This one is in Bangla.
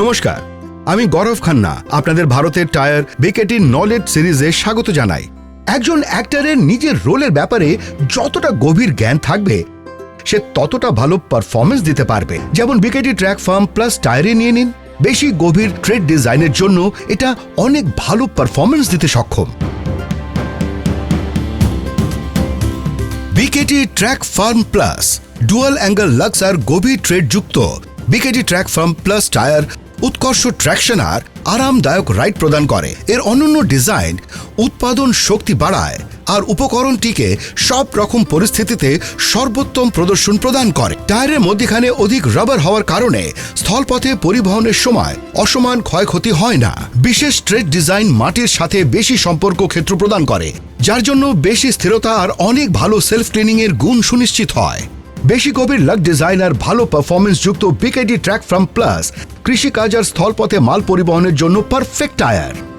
নমস্কার, আমি গৌরব খান্না, আপনাদের ভারতের টায়ার বিকেটি নলেজ সিরিজে স্বাগত জানাই। একজন অ্যাক্টরের নিজের রোলের ব্যাপারে যতটা গভীর জ্ঞান থাকবে, সে ততটা ভালো পারফরমেন্স দিতে পারবে। যেমন বিকেটি ট্র্যাক ফার্ম প্লাস টায়ারে নিয়ে নিন, বেশি গভীর ট্রেড ডিজাইনের জন্য এটা অনেক ভালো পারফরমেন্স দিতে সক্ষম। BKT track farm plus dual angle lugs আর গভীর ট্রেড যুক্ত, BKT track farm plus tyre উৎকর্ষ ট্র্যাকশন আর আরামদায়ক রাইড প্রদান করে। এর অনন্য ডিজাইন উৎপাদন শক্তি বাড়ায় আর উপকরণটিকে সব রকম পরিস্থিতিতে সর্বোত্তম প্রদর্শন প্রদান করে। টায়ারের মধ্যখানে অধিক রাবার হওয়ার কারণে স্থলপথে পরিবহনের সময় অসমান ক্ষয়ক্ষতি হয় না। বিশেষ ট্রেড ডিজাইন মাটির সাথে বেশি সম্পর্ক ক্ষেত্র প্রদান করে, যার জন্য বেশি স্থিরতা আর অনেক ভালো সেলফ ক্লিনিং এর গুণ সুনিশ্চিত হয়। বেশি গভীর লাক ডিজাইনার, ভালো পারফরমেন্স যুক্ত বিকেডি ট্র্যাক ফ্রম প্লাস কৃষিকাজ আর স্থলপথে মাল পরিবহনের জন্য পারফেক্ট টায়ার